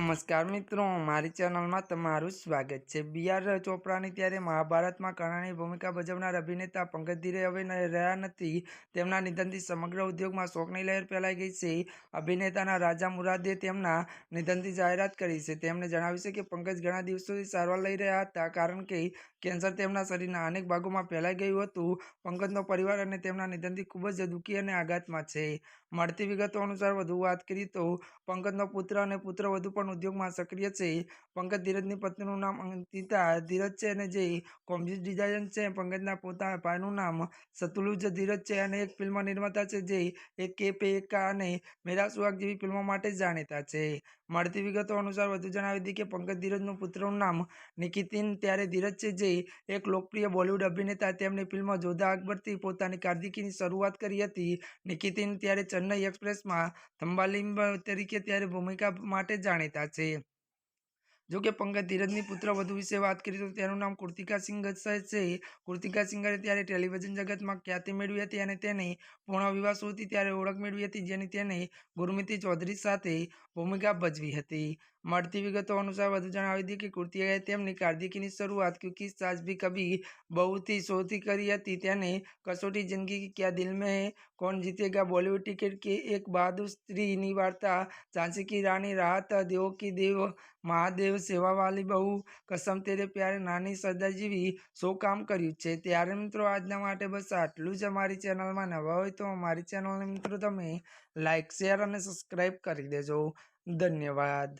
નમસ્કાર મિત્રો, મારી ચેનલમાં તમારું સ્વાગત છે. બી આર ચોપરાની ત્યારે મહાભારતમાં કર્ણની ભૂમિકા ભજવનાર અભિનેતા પંકજ ધીરે હવે રહ્યા નથી. તેમના નિધનથી સમગ્ર ઉદ્યોગમાં શોકની લહેર ફેલાઈ ગઈ છે. અભિનેતાના રાજા મુરાદે તેમના નિધનથી જાહેરાત કરી છે. તેમણે જણાવ્યું છે કે પંકજ ઘણા દિવસોથી સારવાર લઈ રહ્યા હતા, કારણ કે કેન્સર તેમના શરીરના અનેક ભાગોમાં ફેલાઈ ગયું હતું. પંકજનો પરિવાર અને તેમના નિધનથી ખૂબ જ દુઃખી અને આઘાતમાં છે. મળતી વિગતો અનુસાર વધુ વાત કરીએ તો, પંકજનો પુત્ર અને પુત્ર વધુ પણ ઉદ્યોગમાં સક્રિય છે. પંકજ ધીરજની પત્નીનું નામ અંકિતા ધીરજ છે અને જે કોમ્યુઝ ડિઝાઇન છે. પંકજના પોતા ભાઈનું નામ સતુલુજ ધીરજ છે અને એક ફિલ્મ નિર્માતા છે જે એક કે પે એકા અને મેરા સુહાગ જેવી ફિલ્મો માટે જાણીતા છે. મળતી વિગતો અનુસાર વધુ જણાવી હતી કે પંકજ ધીરજનું પુત્રનું નામ નિકિતિન ત્યારે ધીરજ છે જે એક લોકપ્રિય બોલિવૂડ અભિનેતા. તેમની ફિલ્મ જોધા અકબરથી પોતાની કારકિર્દીની શરૂઆત કરી હતી. નિકિતિન ત્યારે ચેન્નઈ એક્સપ્રેસમાં થંબાલિંબ તરીકે ત્યારે ભૂમિકા માટે જાણીતા છે જો કે પંકજ ધીરજની પુત્ર વધુ વિશે વાત કરી તો તેનું નામ કૃતિકા સિંઘ છે. કૃતિકા સિંઘરે ત્યારે ટેલિવિઝન જગતમાં ખ્યાતિ મેળવી હતી અને તેને પૂર્ણ વિવાહ સુધી ત્યારે ઓળખ મેળવી હતી, જેની તેને ગુરમિતી ચૌધરી સાથે ભૂમિકા ભજવી હતી. મળતી વિગતો અનુસાર વધુ જણાવી હતી કે કૃતિકાએ તેમની કાર્દિકીની શરૂઆત ક્યુકી સાસ ભી કભી બહુથી શોથી કરી હતી. તેને કસોટી જિંદગી ક્યાં ક્યા દિલ મેં કોણ જીતેગા? બોલીવુડ ટિકિટ કે એક બહાદુર સ્ત્રીની વાર્તા? ઝાંસી કી રાણી રાહત, દેવો કી દેવ, મહાદેવ સેવાવાલી બહુ કસમ તેરે પ્યારે નાની સરદાર જેવી સો કામ કર્યું છે. ત્યારે મિત્રો આજના માટે બસ આટલું જ અમારી ચેનલમાં નવા હોય તો અમારી ચેનલને મિત્રો તમે લાઇક શેર અને સબસ્ક્રાઈબ કરી દેજો. ધન્યવાદ.